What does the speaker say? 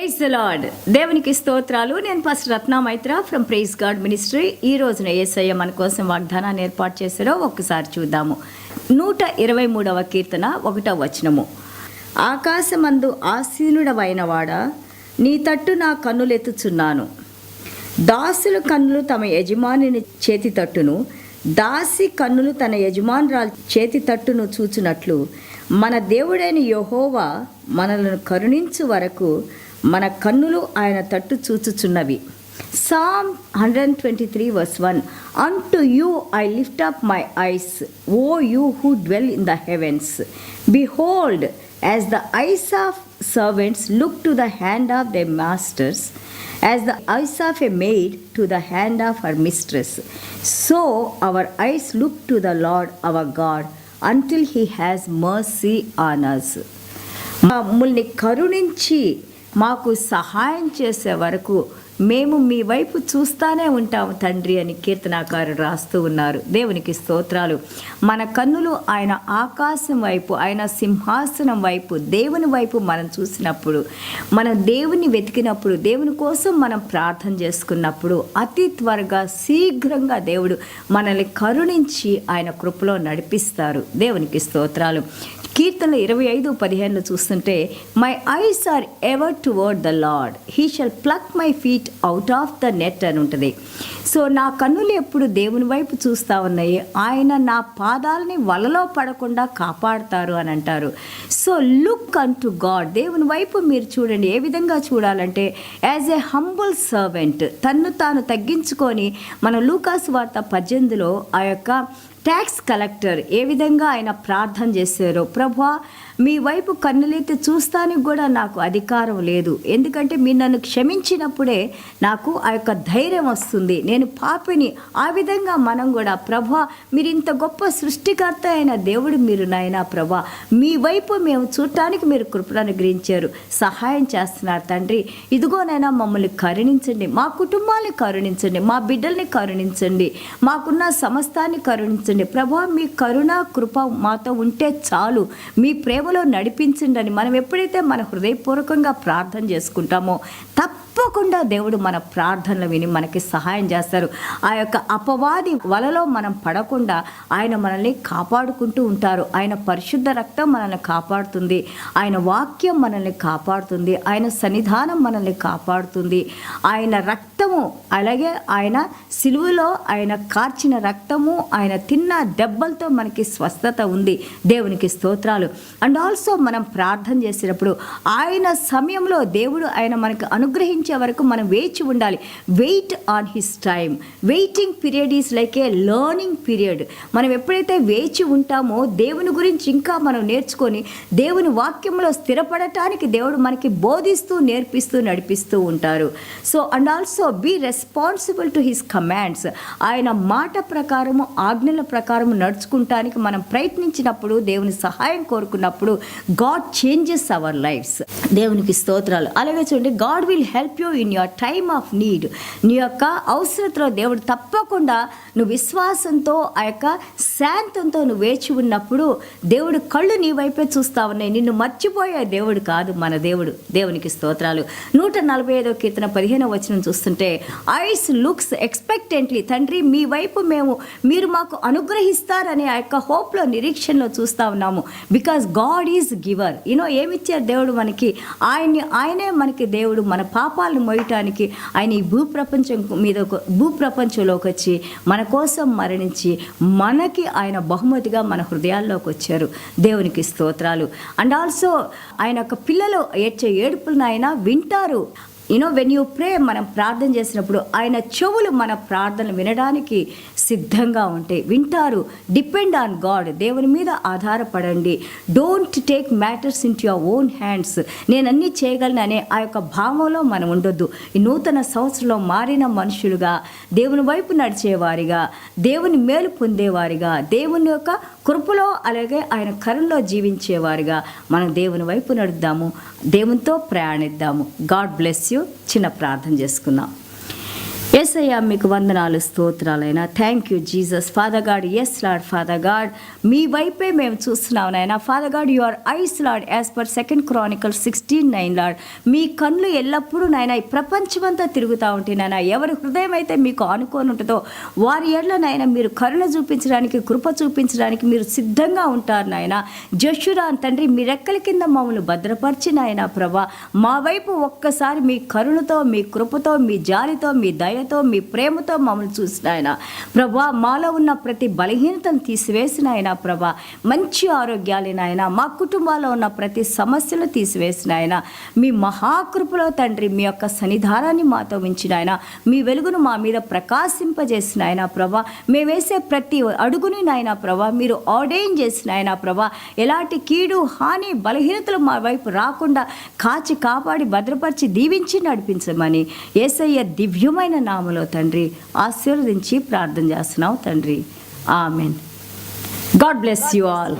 Praise the lord దేవునికి స్తోత్రాలు. నేను first Ratna Maitra from praise god ministry ఈ రోజున ఏసయ్య మన కోసం వాగ్దానాన్ని ఏర్పాటు చేశారో ఒక్కసారి చూద్దాము. నూట ఇరవై మూడవ కీర్తన ఒకటవ వచనము. ఆకాశమందు ఆసీనుడవైన వాడ నీ తట్టు నా కన్నులెత్తుచున్నాను దాసుల కన్నులు తమ యజమానిని చేతి తట్టును దాసి కన్నులు తన యజమానురాలు చేతి తట్టును చూచునట్లు మన దేవుడైన యహోవా మనలను కరుణించు వరకు మన కన్నులు ఆయన తట్టు చూచుచున్నవి. Psalm hundred twenty three verse one unto you I lift up my eyes O you who dwell in the heavens behold as the eyes of servants look to the hand of the masters as the eyes of a maid to the hand of our mistress so our eyes look to the lord our god until he has mercy on us మమ్మల్ని కరుణించి మాకు సహాయం చేసే వరకు మేము మీ వైపు చూస్తానే ఉంటాము తండ్రి అని కీర్తనాకారుడు రాస్తూ ఉన్నారు. దేవునికి స్తోత్రాలు. మన కన్నులు ఆయన ఆకాశం వైపు ఆయన సింహాసనం వైపు దేవుని వైపు మనం చూసినప్పుడు మనం దేవుని వెతికినప్పుడు దేవుని కోసం మనం ప్రార్థన చేసుకున్నప్పుడు అతి త్వరగా శీఘ్రంగా దేవుడు మనల్ని కరుణించి ఆయన కృపలో నడిపిస్తారు. దేవునికి స్తోత్రాలు. కీర్తనలు ఇరవై ఐదు పదిహేను చూస్తుంటే my eyes are ever toward the lord he shall pluck my feet out of the net అని ఉంటుంది. సో నా కన్నులు ఎప్పుడు దేవుని వైపు చూస్తూ ఉన్నాయి? ఆయన నా పాదాలని వలలో పడకుండా కాపాడతారు అని అంటారు. So look unto God దేవుని వైపు మీరు చూడండి. ఏ విధంగా చూడాలంటే యాజ్ ఏ హంబుల్ సర్వెంట్ తన్ను తాను తగ్గించుకొని మన లూకాసు వార్త పద్దెనిమిదిలో ఆ యొక్క ట్యాక్స్ కలెక్టర్ ఏ విధంగా ఆయన ప్రార్థన చేశారో. ప్రభా మీ వైపు కన్నులెత్తి చూస్తానికి కూడా నాకు అధికారం లేదు. ఎందుకంటే మీరు నన్ను క్షమించినప్పుడే నాకు ఆ యొక్క ధైర్యం వస్తుంది. నేను పాపిని ఆ విధంగా మనం కూడా ప్రభా మీరు ఇంత గొప్ప సృష్టికర్త అయిన దేవుడు మీరు నాయన ప్రభా. మీ వైపు మేము చూడటానికి మీరు కృపను అనుగ్రహించారు. సహాయం చేస్తున్నారు తండ్రి. ఇదిగోనైనా మమ్మల్ని కరుణించండి. మా కుటుంబాన్ని కరుణించండి. మా బిడ్డల్ని కరుణించండి. మాకున్న సమస్తాన్ని కరుణించండి. ప్రభా మీ కరుణ కృప మాతో ఉంటే చాలు. మీ ప్రేమలో నడిపించండి అని మనం ఎప్పుడైతే మన హృదయపూర్వకంగా ప్రార్థన చేసుకుంటామో తప్పకుండా దేవుడు మన ప్రార్థనలు విని మనకి సహాయం చేస్తారు. ఆ యొక్క అపవాది వలలో మనం పడకుండా ఆయన మనల్ని కాపాడుకుంటూ ఉంటారు. ఆయన పరిశుద్ధ రక్తం మనల్ని కాపాడుతుంది. ఆయన వాక్యం మనల్ని కాపాడుతుంది. ఆయన సన్నిధానం మనల్ని కాపాడుతుంది. ఆయన రక్తము అలాగే ఆయన సిలువలో ఆయన కార్చిన రక్తము ఆయన తిన్న దెబ్బలతో మనకి స్వస్థత ఉంది. దేవునికి స్తోత్రాలు. అండ్ ఆల్సో మనం ప్రార్థన చేసేటప్పుడు ఆయన సమయంలో దేవుడు ఆయన మనకు అనుగ్రహించే వరకు మనం వేచి ఉండాలి. Wait on his time waiting period is like a learning period మనం ఎప్పుడైతే వేచి ఉంటామో దేవుని గురించి ఇంకా మనం నేర్చుకొని దేవుని వాక్యంలో స్థిరపడటానికి దేవుడు మనకి బోధిస్తూ నేర్పిస్తూ నడిపిస్తూ ఉంటారు. So and also be responsible to his commands ఆయన మాట ప్రకారము ఆజ్ఞల ప్రకారం నడుచుకుంటానికి మనం ప్రయత్నించినప్పుడు దేవుని సహాయం కోరుకున్నప్పుడు గాడ్ చేంజెస్ అవర్ లైఫ్స్ దేవునికి స్తోత్రాలు. అలాగే చూడండి. God will help you in your time of need నీ యొక్క అవసరతలో దేవుడు తప్పకుండా నువ్వు విశ్వాసంతో ఆ యొక్క శాంతంతో నువ్వు వేచి ఉన్నప్పుడు దేవుడు కళ్ళు నీ వైపే చూస్తా ఉన్నాయి. నిన్ను మర్చిపోయే దేవుడు కాదు మన దేవుడు. దేవునికి స్తోత్రాలు. నూట నలభై ఐదో కీర్తన పదిహేనో వచనం చూస్తుంటే ఐస్ లుక్స్ ఎక్స్పెక్టెంట్లీ తండ్రి మీ వైపు మేము మీరు మాకు అనుగ్రహిస్తారనే ఆ యొక్క హోప్లో నిరీక్షణలో చూస్తా ఉన్నాము. Because god is giver you know ఏమిచ్చారు దేవుడు మనకి? ఆయన్ని ఆయనే మనకి దేవుడు. మన పాపాలను మోయటానికి ఆయన ఈ భూప్రపంచం మీద భూప్రపంచంలోకి వచ్చి మన కోసం మరణించి మనకి ఆయన బహుమతిగా మన హృదయాల్లోకి వచ్చారు. దేవునికి స్తోత్రాలు. అండ్ ఆల్సో ఆయన యొక్క పిల్లలు ఏడ్చే ఏడుపులను ఆయన వింటారు. యూనో వెన్ యూ ప్రే మనం ప్రార్థన చేసినప్పుడు ఆయన చెవులు మన ప్రార్థనలు వినడానికి సిద్ధంగా ఉంటాయి వింటారు. డిపెండ్ ఆన్ గాడ్ దేవుని మీద ఆధారపడండి. Don't take matters in your own hands నేను అన్నీ చేయగలను అనే ఆ యొక్క భావంలో మనం ఉండొద్దు. ఈ నూతన సంవత్సరంలో మారిన మనుషులుగా దేవుని వైపు నడిచేవారిగా దేవుని మేలు పొందేవారిగా దేవుని యొక్క కృపలో అలాగే ఆయన కరుణలో జీవించేవారిగా మనం దేవుని వైపు నడుద్దాము. దేవునితో ప్రయాణిద్దాము. గాడ్ బ్లెస్ యూ చిన్న ప్రార్థన చేసుకుందాం. ఏసయ్య మీకు వందనాలు స్తోత్రాలైనా. Thank you Jesus father god yes lord father god మీ వైపే మేము చూస్తున్నాం నాయన. Father god your eyes lord as per second chronicle sixteen nine lord మీ కళ్ళు ఎల్లప్పుడూ నాయన ఈ ప్రపంచమంతా తిరుగుతూ ఉంటే నాయన ఎవరి హృదయం అయితే మీకు ఆనుకొని ఉంటుందో వారి ఏళ్ళ నాయన మీరు కరుణ చూపించడానికి కృప చూపించడానికి మీరు సిద్ధంగా ఉంటారు నాయన. జషురాన్ తండ్రి మీ రెక్కల కింద మమ్మల్ని భద్రపరిచి నాయన ప్రభా. మా వైపు ఒక్కసారి మీ కరుణతో మీ కృపతో మీ జాలితో మీ దయతో మీ ప్రేమతో మమ్మల్ని చూసిన ఆయన. ప్రభా మాలో ఉన్న ప్రతి బలహీనతను తీసివేసిన ఆయన ప్రభా. మంచి ఆరోగ్యాలు నాయన మా కుటుంబాల్లో ఉన్న ప్రతి సమస్యలు తీసివేసిన ఆయన. మీ మహాకృపలో తండ్రి మీ యొక్క సన్నిధానాన్ని మాతో ఉంచిన ఆయన. మీ వెలుగును మా మీద ప్రకాశింపజేసిన ఆయన ప్రభా. మేము వేసే ప్రతి అడుగుని నాయన ప్రభా మీరు ఆర్డైన్ చేసిన ఆయన ప్రభా. ఎలాంటి కీడు హాని బలహీనతలు మా వైపు రాకుండా కాచి కాపాడి భద్రపరిచి దీవించి నడిపించమని. ఏసయ్య దివ్యమైన నా నామలో తండ్రి. ఆశీర్వదించి ప్రార్థన చేస్తున్నావు తండ్రి. Amen. God bless you all.